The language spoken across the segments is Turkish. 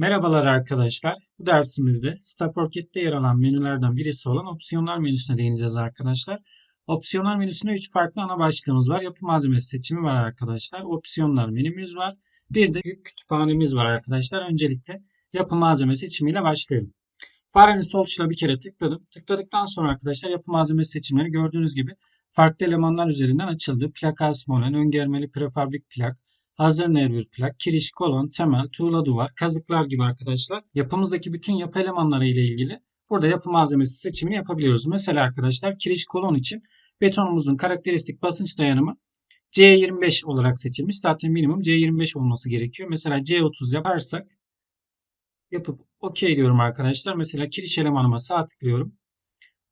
Merhabalar arkadaşlar. Bu dersimizde StaffOrkit'te yer alan menülerden birisi olan opsiyonlar menüsüne değineceğiz arkadaşlar. Opsiyonlar menüsünde 3 farklı ana başlığımız var. Yapı malzemesi seçimi var arkadaşlar. Opsiyonlar menümüz var. Bir de yük kütüphanemiz var arkadaşlar. Öncelikle yapı malzeme seçimiyle başlayalım. Farenin sol tuşuna bir kere tıkladım. Tıkladıktan sonra arkadaşlar yapı malzemesi seçimleri gördüğünüz gibi farklı elemanlar üzerinden açıldı. Plak asmolen, öngermeli prefabrik plak, hazır nervür plak, kiriş, kolon, temel, tuğla duvar, kazıklar gibi arkadaşlar. Yapımızdaki bütün yapı elemanları ile ilgili burada yapı malzemesi seçimini yapabiliyoruz. Mesela arkadaşlar kiriş kolon için betonumuzun karakteristik basınç dayanımı C25 olarak seçilmiş. Zaten minimum C25 olması gerekiyor. Mesela C30 yaparsak yapıp OK diyorum arkadaşlar. Mesela kiriş elemanıma sağ tıklıyorum.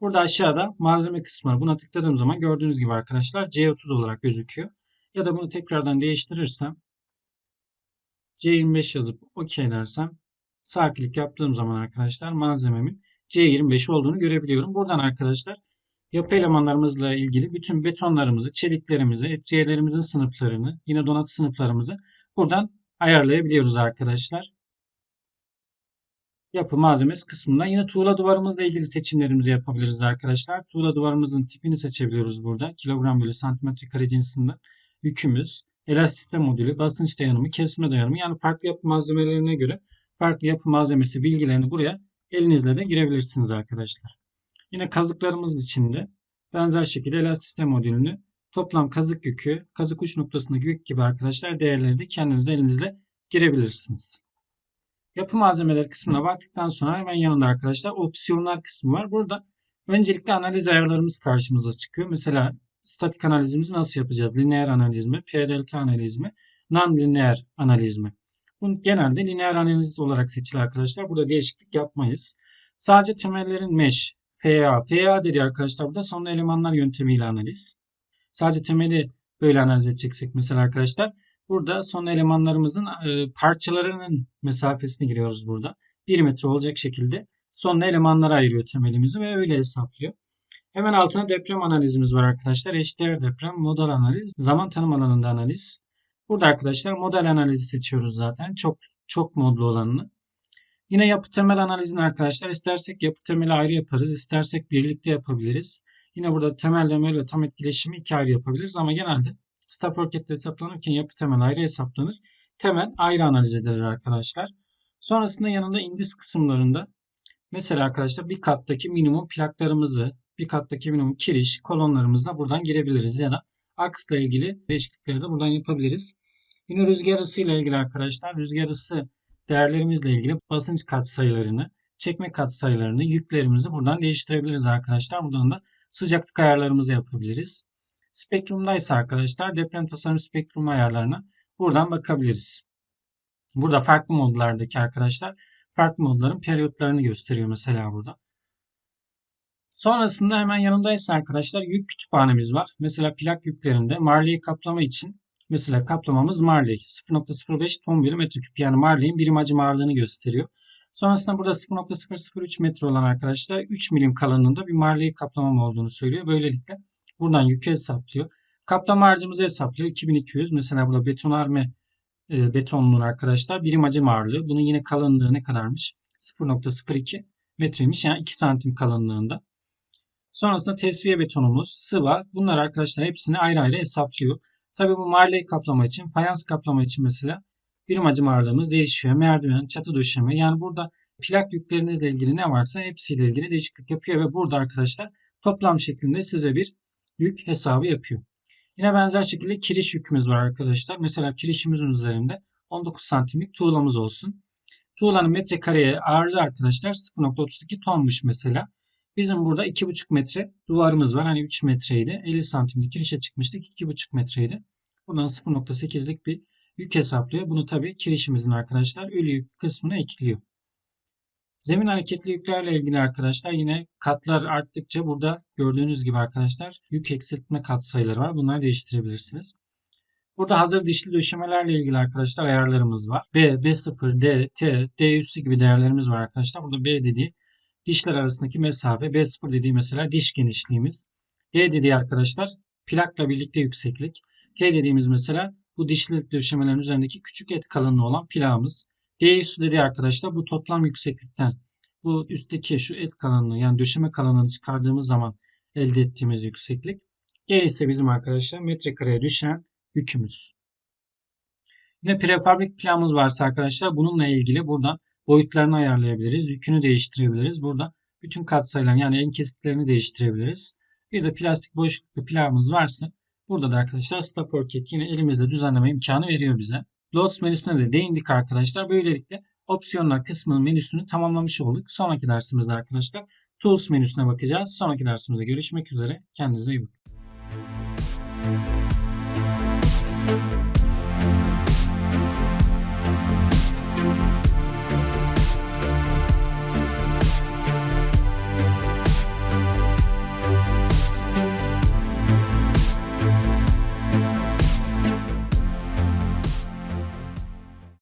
Burada aşağıda malzeme kısmı. Buna tıkladığım zaman gördüğünüz gibi arkadaşlar C30 olarak gözüküyor. Ya da bunu tekrardan değiştirirsem C25 yazıp OK dersem sağ klik yaptığım zaman arkadaşlar malzememin C25 olduğunu görebiliyorum. Buradan arkadaşlar yapı elemanlarımızla ilgili bütün betonlarımızı, çeliklerimizi, etriyelerimizin sınıflarını, yine donatı sınıflarımızı buradan ayarlayabiliyoruz arkadaşlar. Yapı malzemesi kısmında yine tuğla duvarımızla ilgili seçimlerimizi yapabiliriz arkadaşlar. Tuğla duvarımızın tipini seçebiliyoruz burada. Kilogram bölü santimetre kare cinsinden yükümüz, elastisite modülü, basınç dayanımı, kesme dayanımı yani farklı yapı malzemelerine göre farklı yapı malzemesi bilgilerini buraya elinizle de girebilirsiniz arkadaşlar. Yine kazıklarımız için de benzer şekilde elastisite modülünü toplam kazık yükü, kazık uç noktasındaki yük gibi arkadaşlar değerleri de kendiniz elinizle girebilirsiniz. Yapı malzemeleri kısmına baktıktan sonra hemen yanında arkadaşlar opsiyonlar kısmı var. Burada öncelikle analiz ayarlarımız karşımıza çıkıyor. Mesela statik analizimizi nasıl yapacağız? Lineer analiz mi, PDLT analiz mi, non-lineer analiz mi? Bu genelde lineer analiz olarak seçilir arkadaşlar. Burada değişiklik yapmayız. Sadece temellerin mesh, FA. FA dedi arkadaşlar burada sonlu elemanlar yöntemiyle analiz. Sadece temeli böyle analiz edeceksek mesela arkadaşlar. Burada son elemanlarımızın e, parçalarının mesafesini giriyoruz burada. 1 metre olacak şekilde son elemanlara ayırıyor temelimizi ve öyle hesaplıyor. Hemen altına deprem analizimiz var arkadaşlar. Eşdeğer deprem, model analiz, zaman tanım alanında analiz. Burada arkadaşlar model analizi seçiyoruz zaten. Çok çok modlu olanını. Yine yapı temel analizini arkadaşlar istersek yapı temeli ayrı yaparız. istersek birlikte yapabiliriz. Yine burada temel temel ve tam etkileşimi iki ayrı yapabiliriz ama genelde Stafford'de hesaplanırken yapı temel ayrı hesaplanır. Temel ayrı analiz edilir arkadaşlar. Sonrasında yanında indis kısımlarında mesela arkadaşlar bir kattaki minimum plaklarımızı, bir kattaki minimum kiriş kolonlarımızla buradan girebiliriz ya da aksla ilgili değişiklikleri de buradan yapabiliriz. Yine rüzgar ısı ile ilgili arkadaşlar rüzgar ısı değerlerimizle ilgili basınç katsayılarını, çekme katsayılarını, yüklerimizi buradan değiştirebiliriz arkadaşlar. Buradan da sıcaklık ayarlarımızı yapabiliriz. Spektrumdaysa arkadaşlar deprem tasarım spektrum ayarlarına buradan bakabiliriz. Burada farklı modlardaki arkadaşlar farklı modların periyotlarını gösteriyor mesela burada. Sonrasında hemen yanındaysa arkadaşlar yük kütüphanemiz var. Mesela plak yüklerinde Marley kaplama için mesela kaplamamız Marley 0.05 ton bölü metreküp yani Marley'in birim hacim ağırlığını gösteriyor. Sonrasında burada 0.003 metre olan arkadaşlar 3 milim kalınlığında bir Marley kaplamam olduğunu söylüyor. Böylelikle buradan yükü hesaplıyor. Kaplama harcımızı hesaplıyor. 2200 mesela burada betonarme e, betonluğun arkadaşlar birim hacim ağırlığı. Bunun yine kalınlığı ne kadarmış? 0.02 metreymiş yani 2 santim kalınlığında. Sonrasında tesviye betonumuz, sıva. Bunlar arkadaşlar hepsini ayrı ayrı hesaplıyor. Tabi bu marley kaplama için, fayans kaplama için mesela birim hacim ağırlığımız değişiyor. Merdiven, çatı döşeme. Yani burada plak yüklerinizle ilgili ne varsa hepsiyle ilgili değişiklik yapıyor ve burada arkadaşlar toplam şeklinde size bir yük hesabı yapıyor. Yine benzer şekilde kiriş yükümüz var arkadaşlar. Mesela kirişimizin üzerinde 19 santimlik tuğlamız olsun. Tuğlanın metrekareye ağırlığı arkadaşlar 0.32 tonmuş mesela. Bizim burada 2,5 metre duvarımız var. Hani 3 metreydi. 50 santimlik kirişe çıkmıştık. 2,5 metreydi. Buradan 0.8'lik bir yük hesaplıyor. Bunu tabii kirişimizin arkadaşlar ölü yük kısmına ekliyor. Zemin hareketli yüklerle ilgili arkadaşlar yine katlar arttıkça burada gördüğünüz gibi arkadaşlar yük eksiltme katsayıları var. Bunları değiştirebilirsiniz. Burada hazır dişli döşemelerle ilgili arkadaşlar ayarlarımız var. B, B0, D, T, D üssü gibi değerlerimiz var arkadaşlar. Burada B dediği dişler arasındaki mesafe. B0 dediği mesela diş genişliğimiz. D dediği arkadaşlar plakla birlikte yükseklik. T dediğimiz mesela bu dişli döşemelerin üzerindeki küçük et kalınlığı olan plağımız. D üssü dediği arkadaşlar bu toplam yükseklikten bu üstteki şu et kalanını yani döşeme kalanını çıkardığımız zaman elde ettiğimiz yükseklik. G ise bizim arkadaşlar metrekareye düşen yükümüz. Yine prefabrik planımız varsa arkadaşlar bununla ilgili buradan boyutlarını ayarlayabiliriz. Yükünü değiştirebiliriz. Burada bütün katsayıların yani en kesitlerini değiştirebiliriz. Bir de plastik boşluklu planımız varsa burada da arkadaşlar Stafford Kit yine elimizde düzenleme imkanı veriyor bize. Loads menüsüne de değindik arkadaşlar. Böylelikle opsiyonlar kısmının menüsünü tamamlamış olduk. Sonraki dersimizde arkadaşlar Tools menüsüne bakacağız. Sonraki dersimizde görüşmek üzere. Kendinize iyi bakın.